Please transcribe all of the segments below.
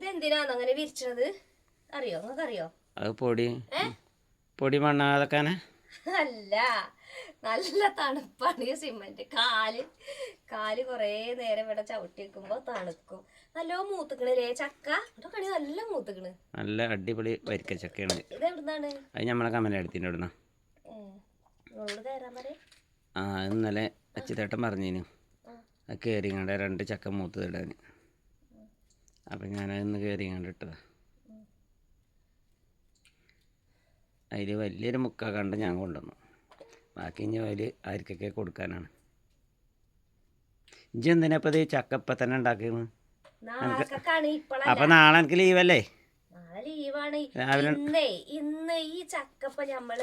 ഇതെന്തിനാന്ന് അങ്ങനെ വിരിച്ചത്? അറിയോ? നിങ്ങൾക്ക് അറിയോ അത് പൊടി. പൊടി മണ്ണാതെക്കാനെ അല്ല. നല്ല തണുപ്പാണ് ഈ സിമന്റ്. കാൽ കാൽ കുറേ നേരം ഇവിടെ ചവിട്ടി വെക്കുമ്പോ തണുക്കും. നല്ല മൂത്തുക്കണില്ലേ? ചക്ക? ഇതൊക്കെ നല്ല മൂത്തുക്കണ്. നല്ല അടിപൊളി വരിക്ക ചക്കയാണ്. ഇത് എവിടുന്നാണ് അത് നമ്മളെ നിങ്ങളോട് കയറാൻ പറയും. ആ ഇന്നലെ അച്ചിതേട്ടൻ പറഞ്ഞിനു. അത് കേറിങ്ങടെ രണ്ട് ചക്ക മൂത്ത് ഇടാൻ അപ്പം ഞാനതൊന്ന് കയറി കണ്ടിട്ടത് അതിൽ വലിയൊരു മുക്ക കണ്ട് ഞാൻ കൊണ്ടുവന്നു. ബാക്കി ഇനി അതിൽ ആർക്കൊക്കെ കൊടുക്കാനാണ്. ഇഞ്ചി എന്തിനാ ഇപ്പം ഇത് ചക്ക ഇപ്പം തന്നെ ഉണ്ടാക്കിയത്? അപ്പം നാളെ എനിക്ക് ലീവല്ലേ? രാവിലെ- ഇന്നേ ഇന്ന് ഈ ചക്കപ്പ ഞമ്മൾ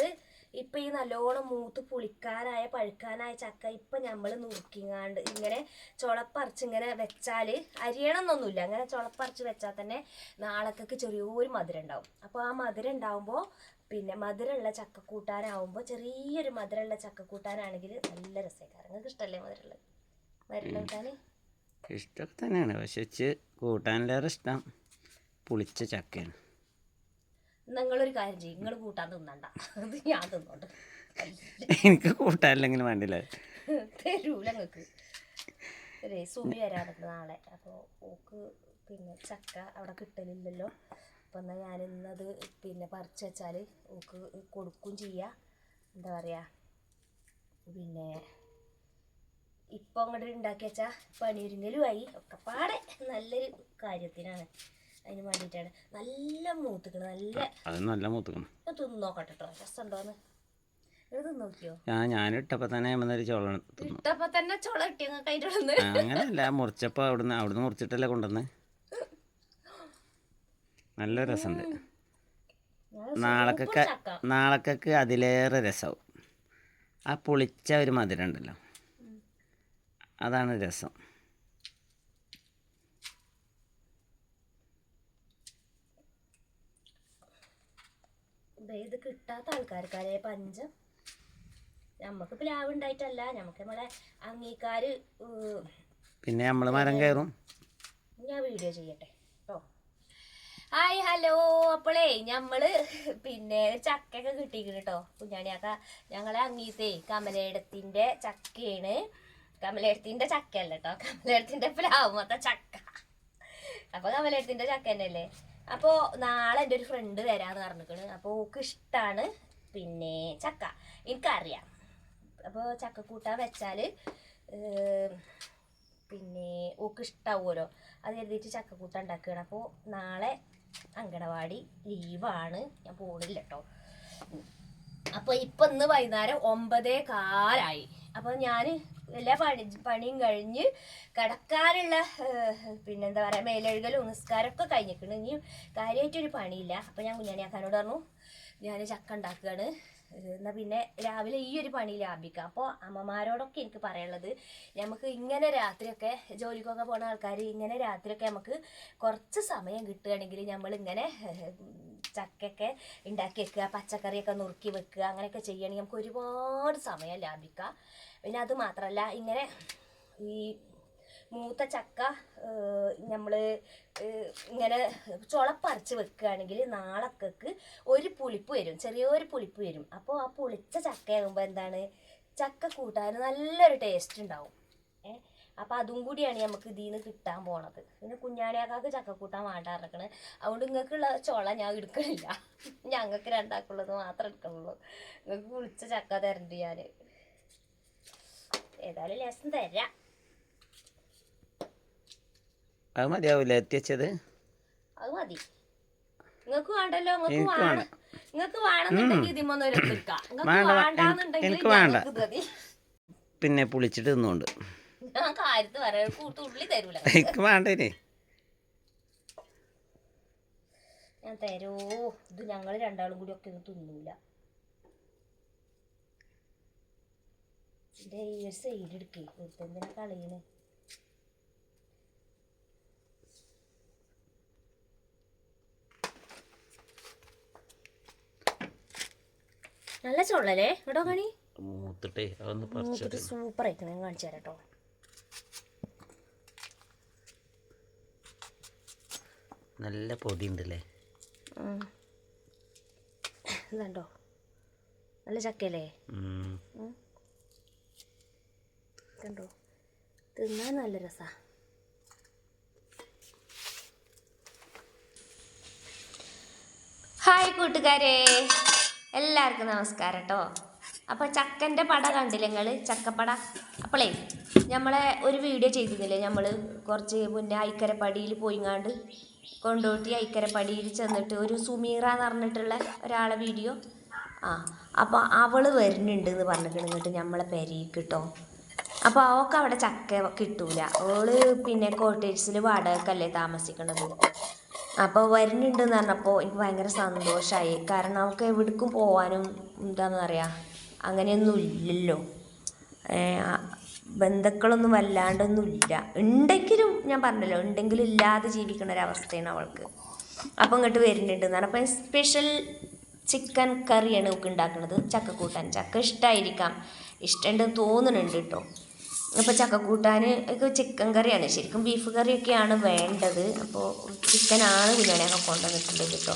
ഇപ്പൊ ഈ നല്ലോണം മൂത്ത് പുളിക്കാനായ പഴുക്കാനായ ചക്ക ഇപ്പൊ നമ്മൾ നുറുക്കിങ്ങാണ്ട് ഇങ്ങനെ ചുളപ്പറിച്ച് ഇങ്ങനെ വെച്ചാൽ അരിയണമെന്നൊന്നുമില്ല അങ്ങനെ ചുളപ്പറിച്ച് വെച്ചാൽ തന്നെ നാളക്കൊക്കെ ചെറിയൊരു മധുരം ഉണ്ടാവും അപ്പോൾ ആ മധുരം ഉണ്ടാവുമ്പോൾ പിന്നെ മധുരമുള്ള ചക്കക്കൂട്ടാനാവുമ്പോൾ ചെറിയൊരു മധുരമുള്ള ചക്കക്കൂട്ടാനാണെങ്കിൽ നല്ല രസമായിരിക്കും നിങ്ങൾക്ക് ഇഷ്ടമല്ലേ മധുരമുള്ളത് മധുരം കൂട്ടാൻ തന്നെയാണ്. പക്ഷെ കൂട്ടാനിലേറെ ഇഷ്ടം. പുളിച്ച ചക്കയാണ്. നിങ്ങളൊരു കാര്യം ചെയ്യും. നിങ്ങൾ കൂട്ടാൻ തിന്നണ്ട. അത് ഞാൻ തിന്നോണ്ട് എനിക്ക് കൂട്ടാനില്ലെങ്കിലും വേണ്ടില്ല. തരൂല നിങ്ങൾക്ക് ഒരു സുമി വരാറുണ്ട് നാളെ. അപ്പോൾ ഓക്ക് പിന്നെ ചക്ക അവിടെ കിട്ടലില്ലല്ലോ. അപ്പം എന്നാൽ ഞാൻ ഇന്നത് പിന്നെ പറിച്ച് വെച്ചാൽ ഓക്ക് കൊടുക്കും ചെയ്യുക എന്താ പറയുക പിന്നെ ഇപ്പം അങ്ങോട്ട് ഉണ്ടാക്കി വെച്ചാൽ പണിയൊരുങ്ങലുമായി ഒക്കെ പാടെ. നല്ലൊരു കാര്യത്തിനാണ്. അതിന് വേണ്ടിയിട്ടാണ്. നല്ല മൂത്തുക്കണ് നല്ല അത് നല്ല മൂത്തുക്കണം. തിന്ന് നോക്കട്ടെ കേട്ടോ രസമുണ്ടോന്ന്? ഇത് തിന്ന് ഒരു ചോള ഇട്ടപ്പോ തന്നെ ചുള അങ്ങനെയല്ല മുറിച്ചപ്പോൾ അവിടുന്ന് അവിടുന്ന് മുറിച്ചിട്ടല്ലേ കൊണ്ടുവന്ന്? നല്ല രസമുണ്ട്. നാളക്കൊക്കെ നാളക്കൊക്കെ അതിലേറെ രസമാവും. ആ പുളിച്ച ഒരു മധുരം ഉണ്ടല്ലോ. അതാണ് രസം. ഇത് കിട്ടാത്ത ആൾക്കാർക്കാരെ പഞ്ചം? നമുക്ക് പ്ലാവ് ഉണ്ടായിട്ടല്ല. നമുക്ക് നമ്മളെ അംഗീകാര് പിന്നെ നമ്മൾ മരം കയറും. ഞാൻ വീഡിയോ ചെയ്യട്ടെ. കേട്ടോ ഹായ് ഹലോ. അപ്പോളേ ഞമ്മൾ പിന്നെ ചക്കയൊക്കെ കിട്ടിയിരിക്കുന്നു കേട്ടോ കുഞ്ഞാണിയാക്ക ഞങ്ങളെ അങ്ങീത്തേ കമലേടത്തിന്റെ ചക്കയാണ്. കമലേടത്തിന്റെ ചക്കയല്ല കേട്ടോ കമലേടത്തിന്റെ മൊത്തം ചക്ക. അപ്പൊ കമലേടത്തിന്റെ ചക്ക തന്നെയല്ലേ? അപ്പോ നാളെ എന്റെ ഒരു ഫ്രണ്ട് വരാന്ന് പറഞ്ഞിരിക്കണ് അപ്പൊ ഓക്ക് ഇഷ്ടാണ് പിന്നെ ചക്ക. എനിക്കറിയാം. അപ്പോൾ ചക്ക കൂട്ടാൻ വെച്ചാൽ പിന്നെ ഓക്ക് ഇഷ്ടാവുമല്ലോ. അത് കരുതിയിട്ട് ചക്കക്കൂട്ട ഉണ്ടാക്കുകയാണ്. അപ്പോൾ നാളെ അങ്കണവാടി ലീവാണ്. ഞാൻ പോണില്ല കേട്ടോ അപ്പോൾ ഇപ്പം ഇന്ന് വൈകുന്നേരം ഒമ്പതേ കാലായി. അപ്പോൾ ഞാൻ എല്ലാ പണി പണിയും കഴിഞ്ഞ് കിടക്കാനുള്ള പിന്നെന്താ പറയുക മേലഴുകലും നിസ്കാരമൊക്കെ കഴിഞ്ഞിട്ടുണ്ട്. ഇനി കാര്യമായിട്ടൊരു പണിയില്ല. അപ്പം ഞാൻ കുഞ്ഞാണിയാക്കാനോട് പറഞ്ഞു ഞാൻ ചക്ക ഉണ്ടാക്കുകയാണ്. എന്നാൽ പിന്നെ രാവിലെ ഈ ഒരു പണി ലാഭിക്കാം. അപ്പോൾ അമ്മമാരോടൊക്കെ എനിക്ക് പറയാനുള്ളത് നമുക്ക് ഇങ്ങനെ രാത്രിയൊക്കെ ജോലിക്കൊക്കെ പോണ ആൾക്കാർ ഇങ്ങനെ രാത്രിയൊക്കെ നമുക്ക് കുറച്ച് സമയം കിട്ടുകയാണെങ്കിൽ നമ്മൾ ഇങ്ങനെ ചക്കയൊക്കെ ഉണ്ടാക്കി വെക്കുക പച്ചക്കറിയൊക്കെ നുറുക്കി വെക്കുക അങ്ങനെയൊക്കെ ചെയ്യുകയാണെങ്കിൽ നമുക്ക് ഒരുപാട് സമയം ലാഭിക്കാം. പിന്നെ അത് മാത്രമല്ല ഇങ്ങനെ ഈ മൂത്ത ചക്ക നമ്മൾ ഇങ്ങനെ ചുളപ്പറിച്ച് വെക്കുകയാണെങ്കിൽ നാളക്കക്ക് ഒരു പുളിപ്പ് വരും ചെറിയൊരു പുളിപ്പ് വരും. അപ്പോൾ ആ പുളിച്ച ചക്കയാകുമ്പോൾ എന്താണ്? ചക്ക കൂട്ടാൻ നല്ലൊരു ടേസ്റ്റ് ഉണ്ടാവും. ഏ അപ്പം അതും കൂടിയാണ് നമുക്ക് ഇതിൽ നിന്ന് കിട്ടാൻ പോണത്. പിന്നെ കുഞ്ഞാണിയാക്കാക്ക് ചക്ക കൂട്ടാൻ വേണ്ടാറിക്കണ് അതുകൊണ്ട് നിങ്ങൾക്കുള്ള ചുള ഞാൻ എടുക്കണില്ല. ഞങ്ങൾക്ക് രണ്ടാക്കുള്ളത് മാത്രം എടുക്കണുള്ളൂ നിങ്ങൾക്ക് പുളിച്ച ചക്ക തരണ്ട് ഞാൻ ഏതായാലും ലേസം തരാം. അത് മതിയാവില്ല എത്തിച്ചത് അത് മതി. നിങ്ങൾക്ക് വേണ്ടല്ലോ നിങ്ങൾക്ക് വേണം. നിങ്ങൾക്ക് വേണമെന്നുണ്ടെങ്കിൽ ഇതിമൊന്നും ഒരു എടുക്കാം. നിങ്ങൾക്ക് വേണ്ട, വേ- വേണ്ടാന്നുണ്ടെങ്കിൽ വേണ്ട. പിന്നെ പുളിച്ചിട്ട് തിന്നുകൊണ്ട് ഞാൻ കാര്യത്ത് പറയാം കൂട്ട് ഉള്ളി തരൂല. എനിക്ക് വേണ്ടേ ഞാൻ തരൂ. ഇത് ഞങ്ങൾ രണ്ടാളും കൂടി ഒക്കെ തിന്നൂല. ഇതിന്റെ ഈ ഒരു സൈഡ് എടുക്കേ. വെറുതെ എന്തിനാ കളയണ്? നല്ല ചോളല്ലേ ഇവിടെ കണി? മൂത്തിട്ടേ അതൊന്ന് മൂത്തിട്ട് സൂപ്പർ ആയിക്കണം ഞാൻ കാണിച്ചു തരാം കേട്ടോ നല്ല പൊടി ഉണ്ടല്ലേ ഇതുണ്ടോ? നല്ല ചക്കയല്ലേ? കണ്ടോ? തിന്നാൻ നല്ല രസാ. ഹായ് കൂട്ടുകാരെ. എല്ലാവർക്കും നമസ്കാരം കേട്ടോ അപ്പോൾ ചക്കന്റെ പട കണ്ടില്ലേ നിങ്ങൾ ചക്കപ്പട? അപ്പോളേ നമ്മളെ ഒരു വീഡിയോ ചെയ്തിരുന്നില്ലേ നമ്മൾ കുറച്ച് മുന്നേ ഐക്കരപ്പടിയിൽ പോയിങ്ങാണ്ട് കൊണ്ടോട്ടി ഐക്കരപ്പടിയിൽ ചെന്നിട്ട് ഒരു സുമീറ എന്ന് പറഞ്ഞിട്ടുള്ള ഒരാളെ വീഡിയോ ആ അപ്പോൾ അവൾ വരുന്നുണ്ട് എന്ന് പറഞ്ഞിട്ട് നമ്മളെ പെരയ്ക്ക് കേട്ടോ അപ്പോൾ അവൾക്ക് അവിടെ ചക്ക കിട്ടൂല. ഓൾ പിന്നെ കോട്ടേഴ്സിൽ വാടകക്കല്ലേ താമസിക്കണത്. അപ്പോൾ വരുന്നുണ്ടെന്ന് പറഞ്ഞപ്പോൾ എനിക്ക് ഭയങ്കര സന്തോഷമായി കാരണം അവൾക്ക് എവിടേക്കും പോകാനും എന്താണെന്ന് പറയാ അങ്ങനെയൊന്നും ഇല്ലല്ലോ. ബന്ധുക്കളൊന്നും വല്ലാണ്ടൊന്നും ഇല്ല. ഉണ്ടെങ്കിലും ഞാൻ പറഞ്ഞല്ലോ ഉണ്ടെങ്കിലും ഇല്ലാതെ ജീവിക്കുന്ന ഒരവസ്ഥയാണ് അവൾക്ക്. അപ്പോൾ ഇങ്ങോട്ട് വരുന്നുണ്ട് എന്ന് പറഞ്ഞപ്പോൾ സ്പെഷ്യൽ ചിക്കൻ കറിയാണ് നമുക്ക് ഉണ്ടാക്കുന്നത് ചക്കക്കൂട്ടാൻ. ചക്ക ഇഷ്ടമായിരിക്കാം ഇഷ്ടമുണ്ടെന്ന് തോന്നുന്നുണ്ട് കേട്ടോ. അപ്പോൾ ചക്കക്കൂട്ടാൻ ഒക്കെ ചിക്കൻ കറിയാണ്. ശരിക്കും ബീഫ് കറിയൊക്കെയാണ് വേണ്ടത്. അപ്പോൾ ചിക്കനാണ് കുഞ്ഞാനൊക്കെ കൊണ്ടുവന്നിട്ടുള്ളത് കേട്ടോ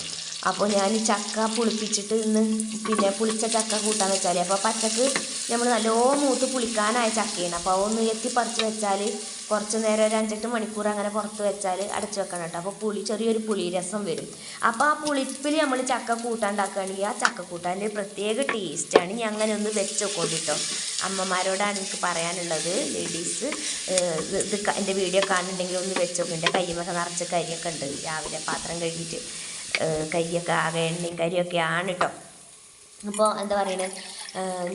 അപ്പോൾ ഞാൻ ചക്ക പുളിപ്പിച്ചിട്ട് ഇന്ന് പിന്നെ പുളിച്ച ചക്ക കൂട്ടാന്ന് വെച്ചാൽ അപ്പോൾ പച്ചക്ക് നമ്മൾ നല്ലോണം മൂത്ത് പുളിക്കാനായ ചക്കയാണ് അപ്പോൾ അതൊന്ന് എത്തിപ്പറിച്ച് വെച്ചാൽ കുറച്ച് നേരം ഒരു അഞ്ചെട്ട് മണിക്കൂർ അങ്ങനെ പുറത്ത് വെച്ചാൽ അടച്ചു വെക്കണം കേട്ടോ അപ്പോൾ പുളി ചെറിയൊരു പുളി രസം വരും. അപ്പോൾ ആ പുളിപ്പിൽ നമ്മൾ ചക്ക കൂട്ടാണ്ടാക്കുകയാണെങ്കിൽ ആ ചക്ക കൂട്ടാന്റെ പ്രത്യേക ടേസ്റ്റാണ് ഇനി അങ്ങനെ ഒന്ന് വെച്ച് നോക്കോണ്ടിട്ടോ അമ്മമാരോടാണ് എനിക്ക് പറയാനുള്ളത് ലേഡീസ് ഇത് എന്റെ വീഡിയോ കാണുന്നുണ്ടെങ്കിൽ ഒന്ന് വെച്ച് നോക്കും. എന്റെ കയ്യുമൊക്കെ നിറച്ച് കരിയൊക്കെ ഉണ്ട് രാവിലെ പാത്രം കഴുകിയിട്ട് കയ്യൊക്കെ ആകെ എണ്ണയും കരിയൊക്കെ ആണ് കേട്ടോ അപ്പോൾ എന്താ പറയണത്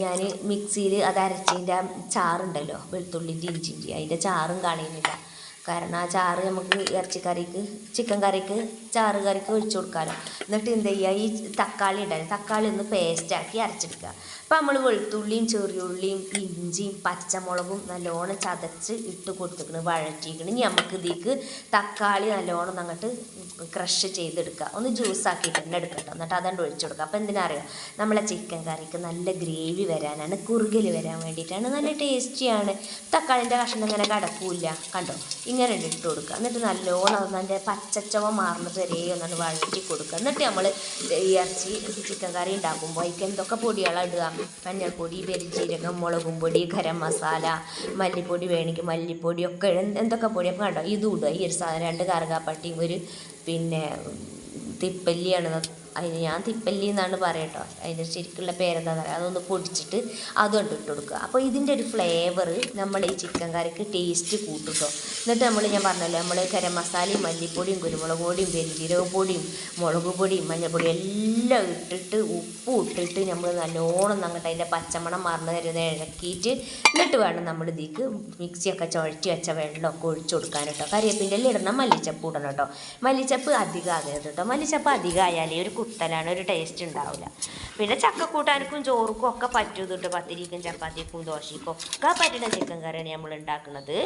ഞാൻ മിക്സിയിൽ അത് അരച്ചതിന്റെ ചാറുണ്ടല്ലോ വെളുത്തുള്ളിന്റെ ഇഞ്ചിന്റെ അതിന്റെ ചാറും കളയുന്നില്ല കാരണം ആ ചാറ് നമുക്ക് ഇറച്ചിക്കറിക്ക് ചിക്കൻ കറിക്ക് ചാറ് കറിക്ക് ഒഴിച്ചു കൊടുക്കാമല്ലോ എന്നിട്ട് എന്ത് ചെയ്യുക? ഈ തക്കാളി ഉണ്ടല്ലോ തക്കാളി ഒന്ന് പേസ്റ്റാക്കി അരച്ചെടുക്കുക. അപ്പോൾ നമ്മൾ വെളുത്തുള്ളിയും ചെറിയുള്ളിയും ഇഞ്ചിയും പച്ചമുളകും നല്ലോണം ചതച്ച് ഇട്ട് കൊടുത്തിക്കണ് വഴറ്റിക്കണ്. ഇനി നമുക്ക് ഇതിലേക്ക് തക്കാളി നല്ലോണം അങ്ങോട്ട് ക്രഷ് ചെയ്തെടുക്കുക ഒന്ന് ജ്യൂസ് ആക്കിയിട്ട് തന്നെ എടുക്കട്ടോ. എന്നിട്ട് അതുകൊണ്ട് ഒഴിച്ചു കൊടുക്കുക അപ്പോൾ എന്തിനാ അറിയാം നമ്മളെ ചിക്കൻ കറിക്ക് നല്ല ഗ്രേവി വരാനാണ് കുറുകൽ വരാൻ വേണ്ടിയിട്ടാണ്. നല്ല ടേസ്റ്റിയാണ് തക്കാളിന്റെ കഷ്ണം ഇങ്ങനെ കടക്കൂല കണ്ടോ? ഇങ്ങനെ ഇട്ട് കൊടുക്കുക എന്നിട്ട് നല്ലോണം അതിന്റെ പച്ചച്ചവ മാറുന്നത് വരെ ഒന്നാണ് വഴറ്റി കൊടുക്കുക എന്നിട്ട് നമ്മൾ ഇറച്ചി ചിക്കൻ കറി ഉണ്ടാക്കുമ്പോൾ അതിക്ക് എന്തൊക്കെ പൊടികളാണ് ഇടുക? മഞ്ഞൾപ്പൊടി പെരുജീരകം മുളകും പൊടി ഗരം മസാല മല്ലിപ്പൊടി വേണമെങ്കിൽ മല്ലിപ്പൊടി ഒക്കെ എന്തൊക്കെ പൊടി അപ്പോൾ കണ്ടോ ഇതും ഇടുക ഈ ഒരു സാധനം രണ്ട് കറുകാപ്പട്ടിയും ഒരു പിന്നെ തിപ്പല്ലിയാണ്. അതിന് ഞാൻ തിപ്പല്ലി എന്നാണ് പറയട്ടോ. അതിന്റെ ശരിക്കുള്ള പേരെന്താണെന്ന് പറയുക അതൊന്ന് പൊടിച്ചിട്ട് അതുകൊണ്ട് ഇട്ട് കൊടുക്കുക. അപ്പോൾ ഇതിന്റെ ഒരു ഫ്ലേവർ നമ്മൾ ഈ ചിക്കൻ കറിക്ക് ടേസ്റ്റ് കൂട്ടും കേട്ടോ എന്നിട്ട് നമ്മൾ ഞാൻ പറഞ്ഞല്ലോ നമ്മൾ ഗരം മസാലയും മല്ലിപ്പൊടിയും കുരുമുളക് പൊടിയും പെരുജീരക പൊടിയും മുളക് പൊടിയും മഞ്ഞൾപ്പൊടിയും എല്ലാം ഇട്ടിട്ട് ഉപ്പ് ഇട്ടിട്ട് നമ്മൾ നല്ലോണം അങ്ങോട്ട് അതിന്റെ പച്ചമണം മറന്നു തരുന്ന ഇളക്കിയിട്ട് എന്നിട്ട് വേണം നമ്മൾ ഇതിക്ക് മിക്സിയൊക്കെ ചുഴറ്റി വെച്ച വെള്ളമൊക്കെ ഒഴിച്ചു കൊടുക്കാൻ കേട്ടോ എല്ലാം ഇടണം മല്ലിച്ചപ്പ് ഇടണം കേട്ടോ മല്ലിച്ചപ്പ് അധികം ആകരുത് കേട്ടോ മല്ലിച്ചപ്പ് അധികം ആയാലേ ഒരു കുത്തലാണ് ഒരു ടേസ്റ്റ് ഉണ്ടാവില്ല പിന്നെ ചക്കക്കൂട്ടാനക്കും ചോറുക്കും ഒക്കെ പറ്റും കേട്ടോ പത്തിരിക്കും ചപ്പാത്തിക്കും ദോശയ്ക്കും ഒക്കെ പറ്റുന്ന ചിക്കൻ കറിയാണ് നമ്മൾ ഉണ്ടാക്കുന്നത്.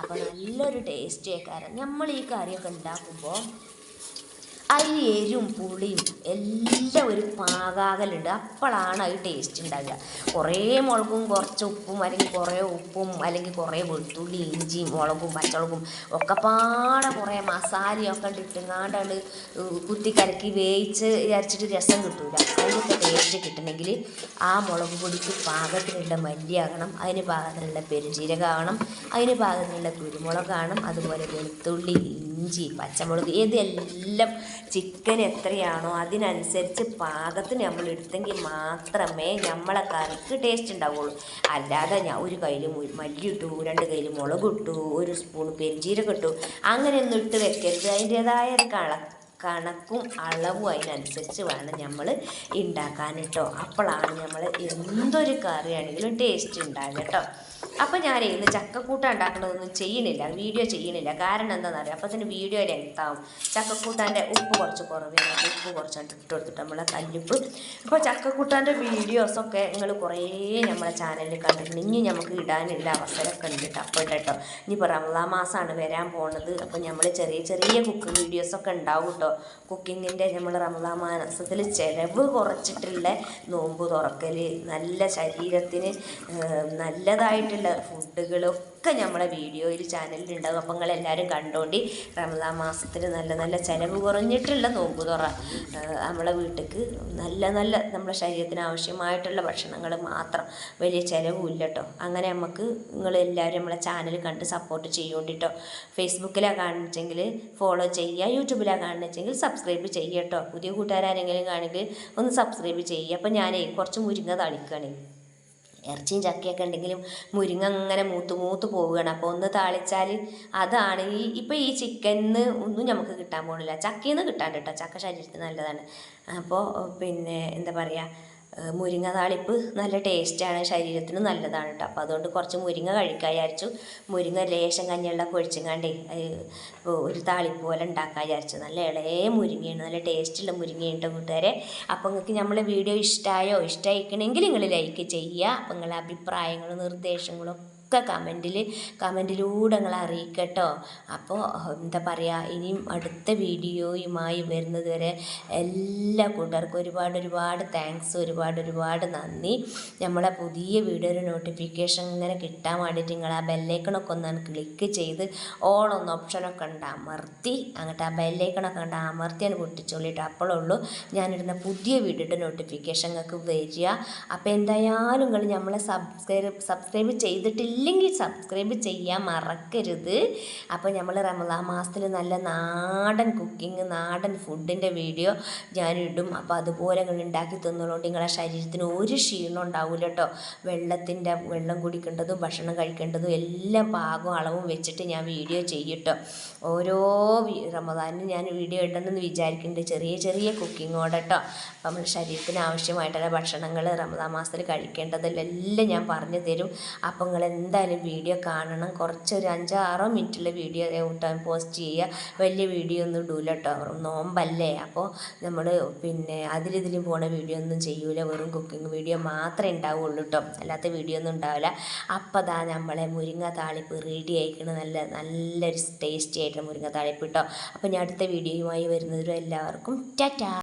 അപ്പോൾ നല്ലൊരു ടേസ്റ്റ് കറി നമ്മൾ ഈ കറിയൊക്കെ ഉണ്ടാക്കുമ്പോൾ അതിൽ പുളിയും എല്ലാം ഒരു പാകാകലുണ്ട്. അപ്പോഴാണ് അത് ടേസ്റ്റ് ഉണ്ടാവുക കുറേ മുളകും കുറച്ച് ഉപ്പും അല്ലെങ്കിൽ കുറേ ഉപ്പും അല്ലെങ്കിൽ കുറേ വെളുത്തുള്ളി ഇഞ്ചിയും മുളകും പച്ചമുളകും ഒക്കെ പാടെ കുറേ മസാലയൊക്കെ കുത്തി കുത്തിക്കലക്കി വേവിച്ച് അരച്ചിട്ട് രസം കിട്ടൂല. അതിനൊക്കെ ടേസ്റ്റ് കിട്ടണമെങ്കിൽ ആ മുളക് പൊടിക്ക് പാകത്തിനുള്ള മല്ലിയാകണം അതിന് പാകത്തിനുള്ള പെരുജീരകമാകണം അതിന് പാകത്തിനുള്ള കുരുമുളകാകണം അതുപോലെ വെളുത്തുള്ളി ഇഞ്ചി പച്ചമുളക് ഇതെല്ലാം ചിക്കൻ എത്രയാണോ അതിനനുസരിച്ച് പാകത്തിന് നമ്മൾ എടുത്തെങ്കിൽ മാത്രമേ നമ്മളെ കറിക്ക് ടേസ്റ്റ് ഉണ്ടാവുള്ളൂ. അല്ലാതെ ഞാൻ ഒരു കയ്യിൽ മല്ലി ഇട്ടു രണ്ട് കയ്യിൽ മുളക് ഇട്ടു ഒരു സ്പൂൺ പെരിഞ്ചീരകം ഇട്ടു അങ്ങനെയൊന്നും ഇട്ട് വെക്കരുത്. അതിന്റേതായ ഒരു കള കണക്കും അളവും അതിനനുസരിച്ച് വേണം നമ്മൾ ഉണ്ടാക്കാൻ കേട്ടോ അപ്പോഴാണ് നമ്മൾ എന്തൊരു കറിയാണെങ്കിലും ടേസ്റ്റ് ഉണ്ടാകുക കേട്ടോ അപ്പം ഞാൻ ഇന്ന് ചക്കക്കൂട്ട ഉണ്ടാക്കുന്നതൊന്നും ചെയ്യുന്നില്ല വീഡിയോ ചെയ്യുന്നില്ല കാരണം എന്താണെന്ന് അറിയാം അപ്പം തന്നെ വീഡിയോ ലെങ്താവും ചക്കക്കൂട്ടാന്റെ ഉപ്പ് കുറച്ച് കുറവ് ഉപ്പ് കുറച്ച് ഇട്ട് കൊടുത്തിട്ട് നമ്മളെ കല്ലുപ്പ്. അപ്പോൾ ചക്കക്കൂട്ടാന്റെ വീഡിയോസൊക്കെ നിങ്ങൾ കുറേ നമ്മളെ ചാനലിൽ കണ്ടിട്ടുണ്ട്. ഇനി നമുക്ക് ഇടാനുള്ള അവസരമൊക്കെ ഉണ്ട് അപ്പോൾ കേട്ടോ ഇനിയിപ്പോൾ റമദാ മാസമാണ് വരാൻ പോണത്. അപ്പോൾ നമ്മൾ ചെറിയ ചെറിയ കുക്കിംഗ് വീഡിയോസൊക്കെ ഉണ്ടാവും കേട്ടോ കുക്കിങ്ങിന്റെ നമ്മൾ റമദാ മാസത്തിൽ ചിലവ് കുറച്ചിട്ടുള്ള നോമ്പ് തുറക്കൽ നല്ല ശരീരത്തിന് നല്ലതായിട്ടുള്ള ഫുഡുകളൊക്കെ ഒക്കെ നമ്മളെ വീഡിയോയിൽ ചാനലിൽ ഉണ്ടാകും അപ്പം നിങ്ങൾ എല്ലാവരും കണ്ടോണ്ടി റമദാൻ മാസത്തിൽ നല്ല നല്ല ചിലവ് കുറഞ്ഞിട്ടുള്ള നോമ്പ് തുറ നമ്മളെ വീട്ടിലേക്ക് നല്ല നല്ല നമ്മുടെ ശരീരത്തിന് ആവശ്യമായിട്ടുള്ള ഭക്ഷണങ്ങൾ മാത്രം വലിയ ചിലവുമില്ല കേട്ടോ അങ്ങനെ നമുക്ക് നിങ്ങൾ എല്ലാവരും നമ്മളെ ചാനൽ കണ്ട് സപ്പോർട്ട് ചെയ്യോണ്ടിട്ടോ. ഫേസ്ബുക്കിലാണ് കാണിച്ചെങ്കിൽ ഫോളോ ചെയ്യുക യൂട്യൂബിലാണ് കാണിച്ചെങ്കിൽ സബ്സ്ക്രൈബ് ചെയ്യുക കേട്ടോ പുതിയ കൂട്ടുകാരെങ്കിലും കാണെങ്കിൽ ഒന്ന് സബ്സ്ക്രൈബ് ചെയ്യുക അപ്പം ഞാനേ കുറച്ച് മുരിങ്ങ തളിക്കണേ. ഇറച്ചിയും ചക്കയൊക്കെ ഉണ്ടെങ്കിലും മുരിങ്ങ അങ്ങനെ മൂത്ത് മൂത്ത് പോവുകയാണ്. അപ്പോൾ ഒന്ന് താളിച്ചാൽ അതാണ്. ഈ ഇപ്പോൾ ഈ ചിക്കനിന്ന് ഒന്നും നമുക്ക് കിട്ടാൻ പോകുന്നില്ല ചക്കയിൽ നിന്ന് കിട്ടാൻ കേട്ടോ. ചക്ക ശരീരത്തിന് നല്ലതാണ്. അപ്പോൾ പിന്നെ എന്താ പറയുക മുരിങ്ങ താളിപ്പ് നല്ല ടേസ്റ്റാണ് ശരീരത്തിന് നല്ലതാണ് കേട്ടോ അപ്പോൾ അതുകൊണ്ട് കുറച്ച് മുരിങ്ങ കഴിക്കാൻ വിചാരിച്ചു. മുരിങ്ങ ലേശം കഞ്ഞിയുള്ള ഒഴിച്ചങ്ങാണ്ടേ അത് ഒരു താളിപ്പ് പോലെ ഉണ്ടാക്കാൻ വിചാരിച്ചു. നല്ല ഇളയ മുരിങ്ങയാണ് നല്ല ടേസ്റ്റുള്ള മുരിങ്ങയാണ് കേട്ടോ കൂട്ടുകാരെ. അപ്പോൾ നിങ്ങൾക്ക് നമ്മളെ വീഡിയോ ഇഷ്ടമായോ ഇഷ്ടമായിക്കണമെങ്കിൽ നിങ്ങൾ ലൈക്ക് ചെയ്യുക അപ്പോൾ നിങ്ങളുടെ അഭിപ്രായങ്ങളും നിർദ്ദേശങ്ങളും ഒക്കെ കമന്റിൽ കമന്റിലൂടെ നിങ്ങൾ അറിയിക്കട്ടോ. അപ്പോൾ എന്താ പറയുക ഇനിയും അടുത്ത വീഡിയോയുമായി വരുന്നത് വരെ എല്ലാ കൂട്ടുകാർക്കും ഒരുപാട് ഒരുപാട് താങ്ക്സ് ഒരുപാട് ഒരുപാട് നന്ദി. നമ്മളെ പുതിയ വീഡിയോയുടെ നോട്ടിഫിക്കേഷൻ ഇങ്ങനെ കിട്ടാൻ വേണ്ടിയിട്ട് നിങ്ങൾ ആ ബെല്ലൈക്കണൊക്കെ ഒന്ന് ക്ലിക്ക് ചെയ്ത് ഓൾ ഒന്ന് ഓപ്ഷനൊക്കെ ഉണ്ട് അമർത്തി. അങ്ങോട്ട് ആ ബെല്ലൈക്കണൊക്കെ ഉണ്ട് അമർത്തിയാണ് പൊട്ടിച്ചോളിട്ട്. അപ്പോഴുള്ളൂ ഞാനിടുന്ന പുതിയ വീഡിയോയുടെ നോട്ടിഫിക്കേഷൻ നിങ്ങൾക്ക് വരിക. അപ്പോൾ എന്തായാലും നിങ്ങൾ നമ്മളെ സബ്സ്ക്രൈബ് സബ്സ്ക്രൈബ് ചെയ്തിട്ടില്ലെങ്കിൽ സബ്സ്ക്രൈബ് ചെയ്യാൻ മറക്കരുത്. അപ്പോൾ നമ്മൾ റമദാ മാസത്തിൽ നല്ല നാടൻ കുക്കിംഗ് നാടൻ ഫുഡിന്റെ വീഡിയോ ഞാനിടും. അപ്പോൾ അതുപോലെ നിങ്ങൾ ഉണ്ടാക്കി തിന്നുള്ളതുകൊണ്ട് നിങ്ങളുടെ ശരീരത്തിന് ഒരു ക്ഷീണം ഉണ്ടാവില്ല കേട്ടോ വെള്ളത്തിന്റെ വെള്ളം കുടിക്കേണ്ടതും ഭക്ഷണം കഴിക്കേണ്ടതും എല്ലാം പാകവും അളവും വെച്ചിട്ട് ഞാൻ വീഡിയോ ചെയ്യട്ടോ ഓരോ റമദാനും ഞാൻ വീഡിയോ ഇടണമെന്ന് വിചാരിക്കുന്നുണ്ട് ചെറിയ ചെറിയ കുക്കിങ്ങോടെ കേട്ടോ അപ്പം നമ്മുടെ ശരീരത്തിന് ആവശ്യമായിട്ടുള്ള ഭക്ഷണങ്ങൾ റമദാ മാസത്തിൽ കഴിക്കേണ്ടതെല്ലാം ഞാൻ പറഞ്ഞു തരും. അപ്പം നിങ്ങൾ എന്തായാലും വീഡിയോ കാണണം. കുറച്ചൊരു അഞ്ചാറോ മിനിറ്റുള്ള വീഡിയോ കൂട്ടാൻ പോസ്റ്റ് ചെയ്യുക. വലിയ വീഡിയോ ഒന്നും ഇടൂല കേട്ടോ നോമ്പല്ലേ? അപ്പോൾ നമ്മൾ പിന്നെ അതിലിതിലും പോണ വീഡിയോ ഒന്നും ചെയ്യൂല. വെറും കുക്കിംഗ് വീഡിയോ മാത്രമേ ഉണ്ടാവുള്ളൂ കേട്ടോ അല്ലാത്ത വീഡിയോ ഒന്നും ഉണ്ടാവില്ല അപ്പോൾ അതാ നമ്മളെ മുരിങ്ങ താളിപ്പ് റെഡി ആയിക്കണ. നല്ല നല്ലൊരു ടേസ്റ്റി ആയിട്ടുള്ള മുരിങ്ങ താളിപ്പ് കേട്ടോ അപ്പോൾ ഞാൻ അടുത്ത വീഡിയോയുമായി വരുന്നതിലും എല്ലാവർക്കും ടാറ്റാ!